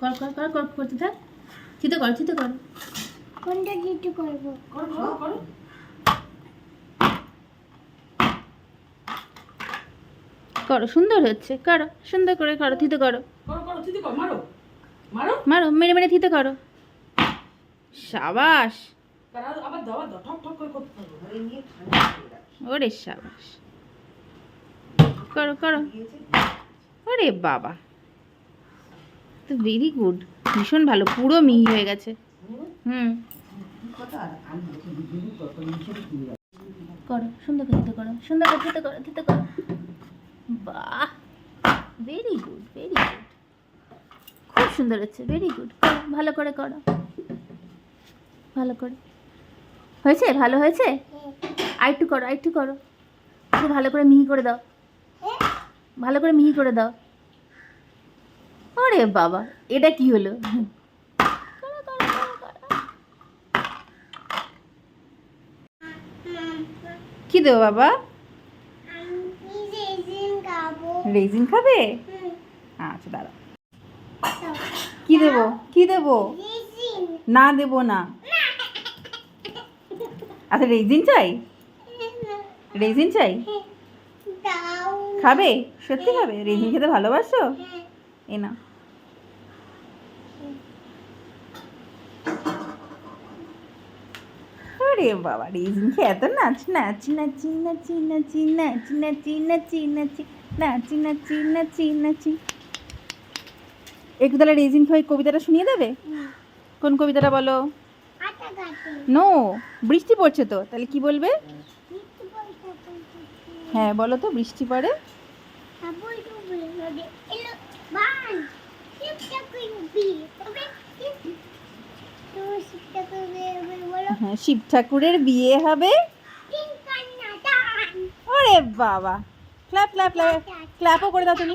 কর কর কর কর করতে থাক। চিতে কর চিতে কর। কোনটা চিতে করব? করো সুন্দর হচ্ছে। করো সুন্দর করে করো থিতে করো। মারো। মেরে। মেরে থিতে করো। সাবাস। ওরে সাবাস। করো করো। ওরে বাবা। তো ভেরি গুড ভীষণ ভালো, পুরো মিহি হয়ে গেছে। হুম। করো, সুন্দর করে করো, সুন্দর করে থিতে করো থিতে করো। বাহ! ভেরি গুড ভেরি গুড খুব সুন্দর হচ্ছে ভেরি গুড ভালো করে করো। ভালো করে। হয়েছে? ভালো হয়েছে? আরেকটু করো আরেকটু করো। ভালো করে মিহি করে দাও। ভালো করে মিহি করে দাও। ওরে বাবা, এটা কি হলো। কি দেবো বাবা? রেজিন খাবে? আচ্ছা দাঁড়া। কি দেবো? কি দেবো? না দেবো না। আচ্ছা রেজিন চাই? রেজিন চাই? খাবে? সত্যি খাবে? রেজিন খেতে ভালোবাসো? এ না। আরে বাবা রেজিন খেয়ে এত নাচ নাচ নাচি নাচি নাচি নাচি নাচি নাচি নাচি নাচি নাচি নাচি নাচি একটু তাহলে রেজিন খেয়ে কবিতাটা শুনিয়ে দেবে কোন কবিতাটা বলো নো বৃষ্টি পড়ছে তো তাহলে কি বলবে হ্যাঁ বলো তো বৃষ্টি পড়ে বান হ্যাঁ, শিব ঠাকুরের বিয়ে হবে? ওরে বাবা। ক্লাপ ক্লাপ ক্লাপ ক্ল্যাপও করে দাও তুমি।